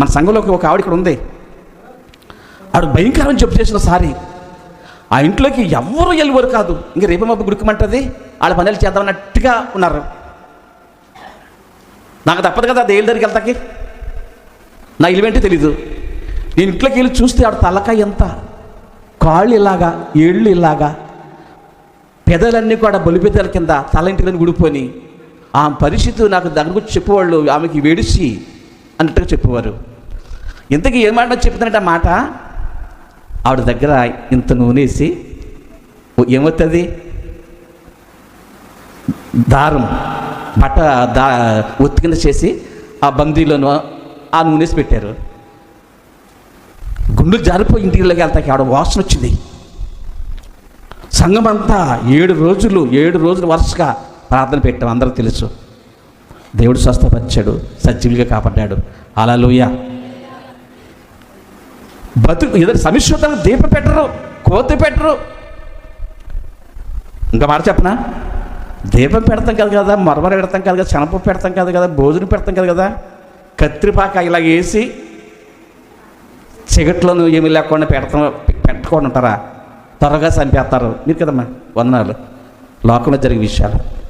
మన సంఘంలోకి ఒక ఆవిడ ఇక్కడ ఉంది. ఆవిడ భయంకరమని చెప్పు చేసిన సారి. ఆ ఇంట్లోకి ఎవరు వెళ్ళివారు కాదు. ఇంక రేపు మబ్బు వాళ్ళ పనులు చేద్దామన్నట్టుగా ఉన్నారు. నాకు తప్పదు కదా దేవుడి దగ్గరికి వెళ్తాకి. నా ఇల్లు తెలీదు. నేను ఇంట్లోకి వెళ్ళి చూస్తే ఆవిడ తలకాయ ఎంత. కాళ్ళు ఇలాగా ఏళ్ళు ఇలాగా. పెదలన్నీ కూడా బలిపెదల కింద తల ఇంటికని గుడిపోని ఆ పరిస్థితి నాకు దగ్గరకు చెప్పేవాళ్ళు ఆమెకి వేడిసి అన్నట్టుగా చెప్పేవారు. ఇంతకీ ఏ మాట చెప్తున్నట్టు ఆ మాట? ఆవిడ దగ్గర ఇంత నూనేసి ఏమవుతుంది? దారం బట్ట దా ఒత్తి కింద చేసి ఆ బందీలోనూ ఆ నూనేసి పెట్టారు. గుండు జారిపోయి ఇంటికి వెళ్తాకి ఆవిడ వాసన వచ్చింది. సంఘం అంతా ఏడు రోజులు ఏడు రోజులు వరుసగా ప్రార్థన పెట్టాం అందరూ తెలుసు. దేవుడు స్వస్థపరిచాడు సజీవులుగా కాపాడ్డాడు అలా లూయ బతుకు ఎదురు సమిశ్రుతలకు దీప పెట్టరు కోతి పెట్టరు. ఇంకా మాట చెప్పనా? దీపం పెడతాం కదా కదా మరమర పెడతాం కదా కదా శనప పెడతాం కదా కదా భోజనం పెడతాం కదా కదా కత్తిరిపాక ఇలా వేసి చిగట్లను ఏమి లేకుండా పెడతాం పెట్టకుండా ఉంటారా? త్వరగా చంపేస్తారు. మీరు కదమ్మా వందనాలు. లోకంలో జరిగే విషయాలు.